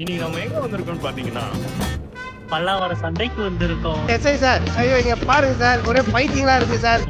இன்னைக்கு நம்ம எங்க வந்திருக்கோம்னு பாத்தீங்கன்னா பல்லாவர சந்தைக்கு வந்திருக்கோம். SI sir. ஐயோ இங்க பாருங்க சார். ஒரே பைத்தியங்களா இருக்கு சார்.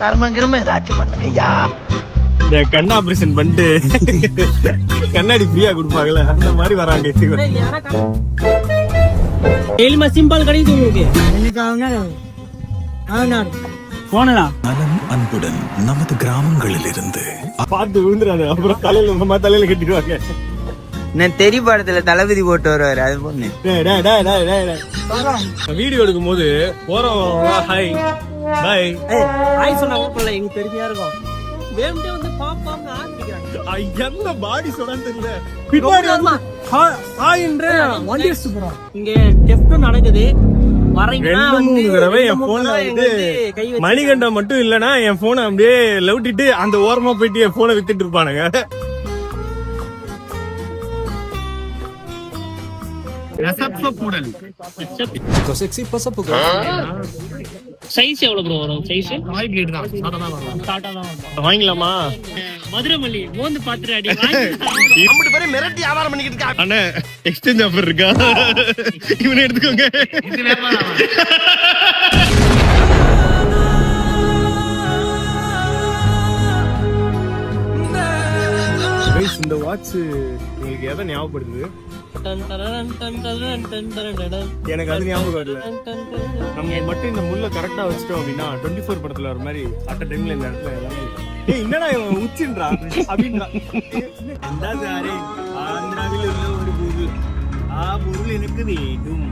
கர்ம கிரும ஏதாச்சும் பண்ணுங்க ஐயா இந்த கண் ஆபரேஷன் பண்ணிட்டு கண்ணாடி ஃப்ரீயா கொடுப்பாங்கல்ல அந்த மாதிரி வராங்க. டெய்லிமா சிம்பிள் கிடைக்குது உங்களுக்கு போனடா நலம் அன்புடன் நமது கிராமங்களில் இருந்து பார்த்து விழுந்துறாங்க அப்புறம் தலையில நம்ம தலையில கட்டிடுவாங்க. நான் தெரி படத்துல தளபதி போட்டு வருவாரு அது பொண்ணு. டேய், டேய், டேய், டேய், டேய், டேய். வீடியோ எடுக்கும் போது போறவங்க ஹாய் பாய் ஆய் சொன்னா கூட எங்களுக்கு பெருமையா இருக்கும். வேணும்ட்டே வந்து பாப் பாப்னு ஆரம்பிக்கிறாங்க. எந்த பாடி சொன்னான்னு தெரியல. பின்னாடி வந்து ஹாய் ஹாய்ன்ற வண்டி சூப்பரா இங்க டெஸ்ட் நடக்குது. வரீங்கன்னா ரெண்டு மூணு வந்து தடவை என் ரெண்டு மூணு போன்ல தடவை வந்து எங்களுக்கு கை வச்சு மணிகண்டம் மட்டும் இல்லனா என் போனை அப்படியே லவுட்டிட்டு அந்த ஓரமா போயிட்டு என் போனை வித்துட்டு இருப்பானுங்க. சைஸ் எவ்வளவு ப்ரோ வரும்? சைஸ் டாடா தான். வரும். வாங்கிக்கலாமா மதுரை மல்லி மோந்து பாத்துட்டு அடி மிரட்டி வியாபாரம் பண்ணிக்கிட்டு இருக்கா. அண்ணா எக்ஸ்சேஞ்ச் ஆஃபர் இருக்கா? இவனை எடுத்துக்கோங்க. Guys, இந்த வாட்ச் உங்களுக்கு எதை ஞாபகப்படுது எனக்கு அது ஞாபகம் இல்ல நம்ம மட்டும் இந்த முள்ள கரெக்டா வச்சிட்டோம் அப்படின்னா டுவெண்ட்டி ஃபோர் படத்துல வர மாதிரி அட்ட டைம்ல இந்த இடத்துல ஏய் என்னடா இவன் உச்சின்றா? அப்படின்றா. எந்தா ஆந்திராவில் உள்ள ஒரு பொருள். ஆ பொருள் எனக்கு வேண்டும்.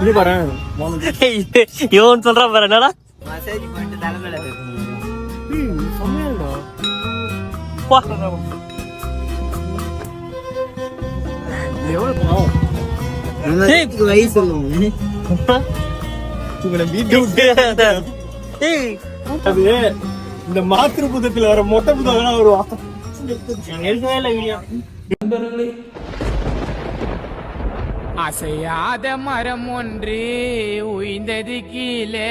இது பாரு. யோன் பாரு என்னடா? மசாஜ் பண்ணிட்டு தலைமையில அது இந்த மாத்திரு புதத்துல வர மொட்டை புதம் வருவான் வீடியோ அசையாத மரம் ஒன்று உய்ந்தது கீழே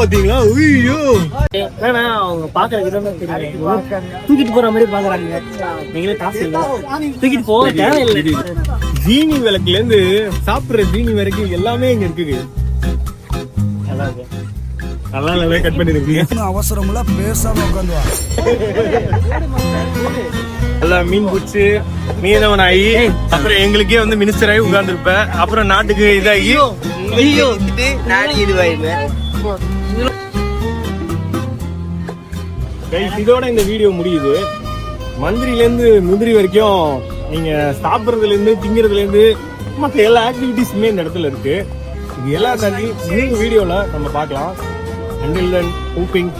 பாத்தீங்களா? ஐயோ. ஏன்னா அவங்க பாக்குற விதம் தூக்கிட்டு போற மாதிரி பாக்குறாங்க. நீங்களே காசு இல்ல. தூக்கிட்டு போக தேவையில்லை. ஜீனி விளக்குல இருந்து சாப்பிடுற ஜீனி வரைக்கும் எல்லாமே இங்க இருக்குது. நல்லா இருக்கு. நல்லா நல்லா கட் பண்ணிருக்கீங்க. அவசரம்ல பேசாம உட்காந்து எல்லாம் மீன் பிடிச்சு மீனவன் ஆகி அப்புறம் எங்களுக்கே வந்து மினிஸ்டர் ஆகி உட்கார்ந்துருப்ப. அப்புறம் நாட்டுக்கு இதாகி ஐயோ நானும் இதுவாயிருவேன் Guys, இதோட இந்த வீடியோ முடியுது. மந்திரில இருந்து முந்திரி வரைக்கும் நீங்க சாப்பிடுறதுல இருந்து திங்கிறதுல இருந்து மத்த எல்லா ஆக்டிவிட்டிஸுமே இந்த இடத்துல இருக்கு. இது எல்லாம் தாண்டி இன்னொரு வீடியோல நம்ம பார்க்கலாம். Until then hooping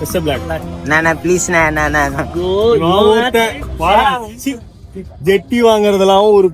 mister black நானா ப்ளீஸ் நான் நான். நான் ஜெட்டி வாங்குறதெல்லாம் ஒரு